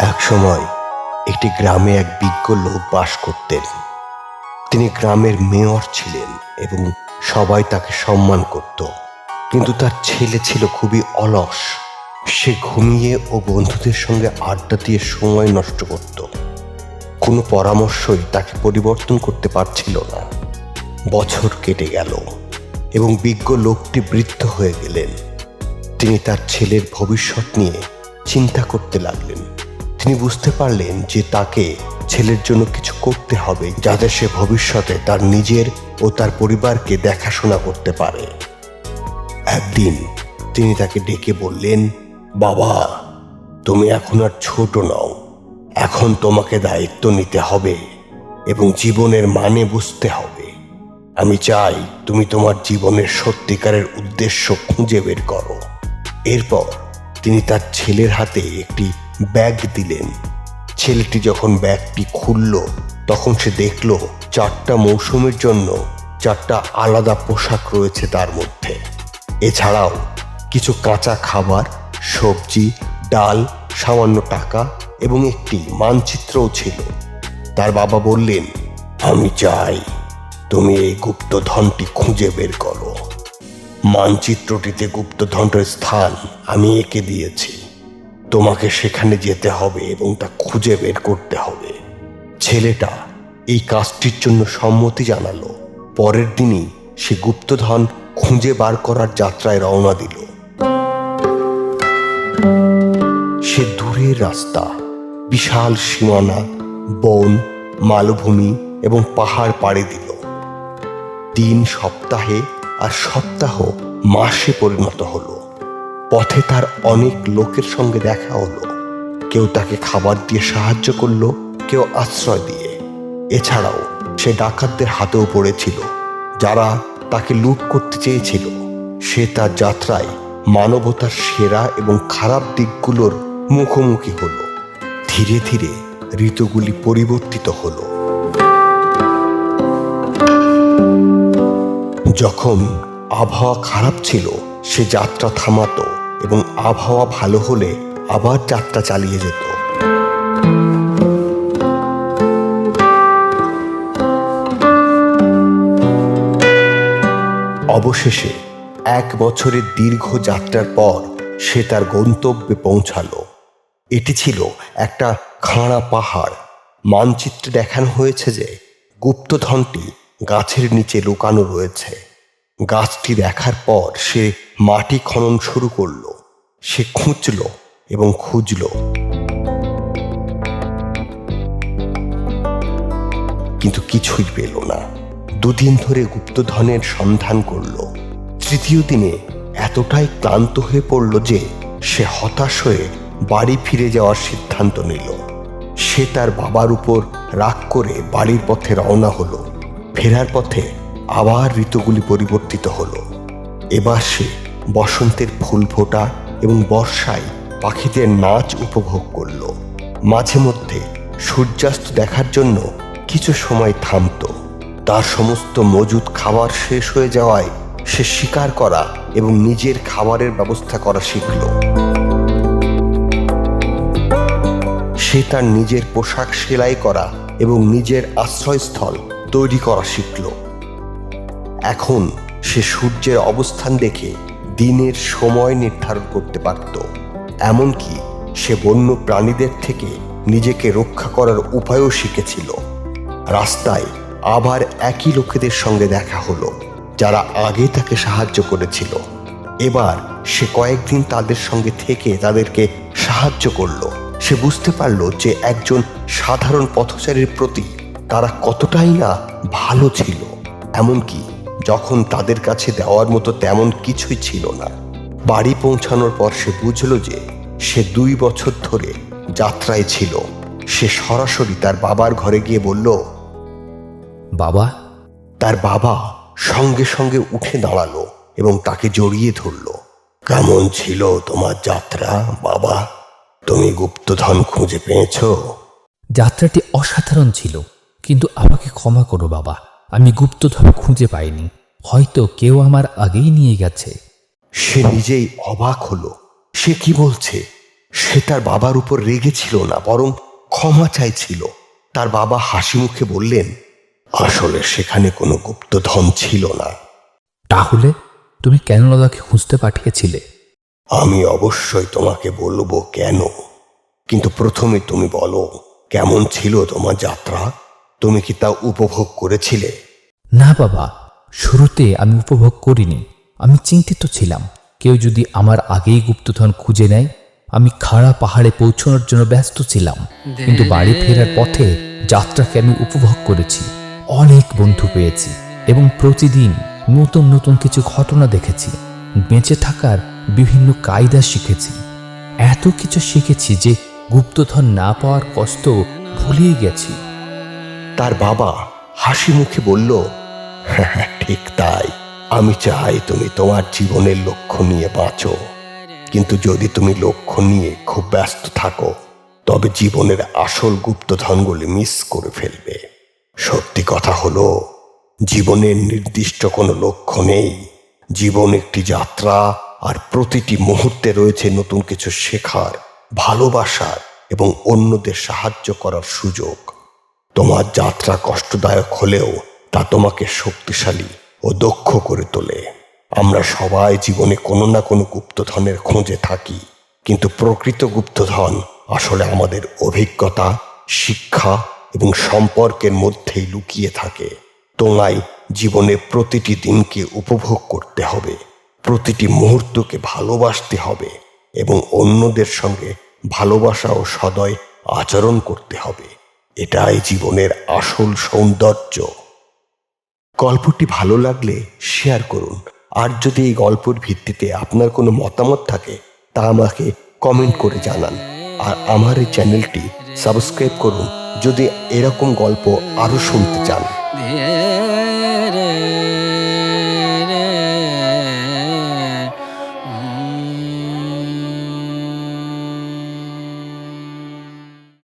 এক সময় একটি গ্রামে এক বিজ্ঞ লোক বাস করতেন। তিনি গ্রামের মেয়র ছিলেন এবং সবাই তাকে সম্মান করত। কিন্তু তার ছেলে ছিল খুবই অলস। সে ঘুমিয়ে ও বন্ধুদের সঙ্গে আড্ডা দিয়ে সময় নষ্ট করত। কোনো পরামর্শই তাকে পরিবর্তন করতে পারছিল না। বছর কেটে গেল এবং বিজ্ঞ লোকটি বৃদ্ধ হয়ে গেলেন। তিনি তার ছেলের ভবিষ্যৎ নিয়ে চিন্তা করতে লাগলেন। তিনি বুঝতে পারলেন যে তাকে ছেলের জন্য কিছু করতে হবে যাতে সে ভবিষ্যতে তার নিজের ও তার পরিবারকে দেখাশোনা করতে পারে। একদিন তিনি তাকে ডেকে বললেন, বাবা, তুমি এখন আর ছোট নও। এখন তোমাকে দায়িত্ব নিতে হবে এবং জীবনের মানে বুঝতে হবে। আমি চাই তুমি তোমার জীবনের সত্যিকারের উদ্দেশ্য খুঁজে বের করো। এরপর তিনি তার ছেলের হাতে একটি ব্যাগ দিলেন। ছেলেটি যখন ব্যাগটি খুলল, তখন সে দেখল চারটা মৌসুমের জন্য চারটা আলাদা পোশাক রয়েছে তার মধ্যে। এছাড়াও কিছু কাঁচা খাবার, সবজি, ডাল, সামান্য টাকা এবং একটি মানচিত্রও ছিল। তার বাবা বললেন, আমি চাই তুমি এই গুপ্তধনটি খুঁজে বের করো। মানচিত্রটিতে গুপ্তধনটার স্থান আমি এঁকে দিয়েছি। তোমাকে সেখানে যেতে হবে এবং তা খুঁজে বের করতে হবে। ছেলেটা এই কাজটির জন্য সম্মতি জানালো। পরের দিনই সে গুপ্তধন খুঁজে বার করার যাত্রায় রওনা দিল। সে দূরের রাস্তা, বিশাল সীমানা, বন, মালভূমি এবং পাহাড় পাড়ি দিল। দিন সপ্তাহে আর সপ্তাহ মাসে পরিণত হলো। পথে তার অনেক লোকের সঙ্গে দেখা হলো। কেউ তাকে খাবার দিয়ে সাহায্য করল, কেউ আশ্রয় দিয়ে। এছাড়াও সে ডাকাতদের হাতেও পড়েছিল, যারা তাকে লুট করতে চেয়েছিল। সে তার যাত্রায় মানবতার সেরা এবং খারাপ দিকগুলোর মুখোমুখি হলো। ধীরে ধীরে ঋতুগুলি পরিবর্তিত হল। যখন আবহাওয়া খারাপ ছিল, সে যাত্রা থামাতো। এবং আবহাওয়া ভালো হলে আবার যাত্রা চালিয়ে যেত। অবশেষে এক বছরের দীর্ঘ যাত্রার পর সে তার গন্তব্যে পৌঁছালো। এটি ছিল একটা খাঁড়া পাহাড়। মানচিত্রে দেখানো হয়েছে যে গুপ্তধনটি গাছের নিচে লুকানো রয়েছে। গাছটি দেখার পর সে মাটি খনন শুরু করল। সে খুঁজল এবং খুঁজল। কিন্তু কিছুই পেল না। দুদিন ধরে গুপ্তধনের সন্ধান করল। তৃতীয় দিনে এতটাই ক্লান্ত হয়ে পড়ল যে সে হতাশ হয়ে বাড়ি ফিরে যাওয়ার সিদ্ধান্ত নিল। সে তার বাবার উপর রাগ করে বাড়ির পথে রওনা হলো। ফেরার পথে আবার ঋতুগুলি পরিবর্তিত হলো। এবার সে বসন্তের ফুল ফোটা এবং বর্ষায় পাখিদের নাচ উপভোগ করল। মাঝে মধ্যে সূর্যাস্ত দেখার জন্য কিছু সময় থামতো। তার সমস্ত মজুদ খাবার শেষ হয়ে যাওয়ায় সে শিকার করা এবং নিজের খাবারের ব্যবস্থা করা শিখল। সে তার নিজের পোশাক সেলাই করা এবং নিজের আশ্রয়স্থল তৈরি করা শিখল। এখন সে সূর্যের অবস্থান দেখে দিনের সময় নির্ধারণ করতে পারত, এমনকি সে বন্য প্রাণীদের থেকে নিজেকে রক্ষা করার উপায়ও শিখেছিল। রাস্তায় আবার একই লোকেদের সঙ্গে দেখা হলো, যারা আগে তাকে সাহায্য করেছিল। এবার সে কয়েকদিন তাদের সঙ্গে থেকে তাদেরকে সাহায্য করল। সে বুঝতে পারল যে একজন সাধারণ পথচারীর প্রতি তারা কতটাই না ভালো ছিল, এমনকি যখন তাদের কাছে দেওয়ার মতো তেমন কিছুই ছিল না। বাড়ি পৌঁছানোর পর সে বুঝল যে সে দুই বছর ধরে যাত্রায় ছিল। সে সরাসরি তার বাবার ঘরে গিয়ে বলল বাবা? তার বাবা সঙ্গে সঙ্গে উঠে দাঁড়াল এবং তাকে জড়িয়ে ধরল। কেমন ছিল তোমার যাত্রা বাবা? তুমি গুপ্তধন খুঁজে পেয়েছ? যাত্রাটি অসাধারণ ছিল কিন্তু আমাকে ক্ষমা করো বাবা। আমি গুপ্তধন খুঁজে পাইনি। হয়তো কেউ আমার আগেই নিয়ে গেছে। সে নিজেই অবাক হলো। সে কি বলছে? সে তার বাবার উপর রেগেছিল না বরং ক্ষমা চাইছিল। তার বাবা হাসি মুখে বললেন আসলে সেখানে কোনো গুপ্তধন ছিল না। তাহলে তুমি কেন দাদাকে খুঁজতে পাঠিয়েছিলে? আমি অবশ্যই তোমাকে বলব কেন? কিন্তু প্রথমে তুমি বলো কেমন ছিল তোমার যাত্রা? তুমি কি তা উপভোগ করেছিলে? না বাবা, শুরুতে আমি উপভোগ করিনি। আমি চিন্তিত ছিলাম। কেউ যদি আমার আগেই গুপ্তধন খুঁজে নেয়, আমি খাড়া পাহাড়ে পৌঁছানোর জন্য ব্যস্ত ছিলাম। কিন্তু বাড়ি ফেরার পথে যাত্রাকে আমি উপভোগ করেছি। অনেক বন্ধু পেয়েছি এবং প্রতিদিন নতুন নতুন কিছু ঘটনা দেখেছি। বেঁচে থাকার বিভিন্ন কায়দা শিখেছি। এত কিছু শিখেছি যে গুপ্তধন না পাওয়ার কষ্ট ভুলিয়ে গেছি। তার বাবা হাসি মুখে বলল "হ্যাঁ, ঠিক তাই। আমি চাই তুমি তোমার জীবনের লক্ষ্য নিয়ে বাঁচো। কিন্তু যদি তুমি লক্ষ্য নিয়ে খুব ব্যস্ত থাকো তবে জীবনের আসল গুপ্তধনগুলি মিস করে ফেলবে। সত্যি কথা হলো জীবনের নির্দিষ্ট কোনো লক্ষ্য নেই। জীবন একটি যাত্রা আর প্রতিটি মুহূর্তে রয়েছে নতুন কিছু শেখার ভালোবাসার এবং অন্যদের সাহায্য করার সুযোগ। তোমার যাত্রা কষ্টদায়ক হলেও তা তোমাকে শক্তিশালী ও দক্ষ করে তোলে। আমরা সবাই জীবনে কোনো না কোনো গুপ্তধনের খোঁজে থাকি, কিন্তু প্রকৃত গুপ্তধন আসলে আমাদের অভিজ্ঞতা, শিক্ষা এবং সম্পর্কের মধ্যেই লুকিয়ে থাকে। তোমায় জীবনে প্রতিটি দিনকে উপভোগ করতে হবে, প্রতিটি মুহূর্তকে ভালোবাসতে হবে এবং অন্যদের সঙ্গে ভালোবাসা ও সদয় আচরণ করতে হবে। এটাই জীবনের আসল সৌন্দর্য। গল্পটি ভালো লাগলে শেয়ার করুন। আর যদি এই গল্পের ভিত্তিতে আপনার কোনো মতামত থাকে, তা আমাকে কমেন্ট করে জানান। আর আমার এই চ্যানেলটি সাবস্ক্রাইব করুন। যদি এরকম গল্প আরও শুনতে চান।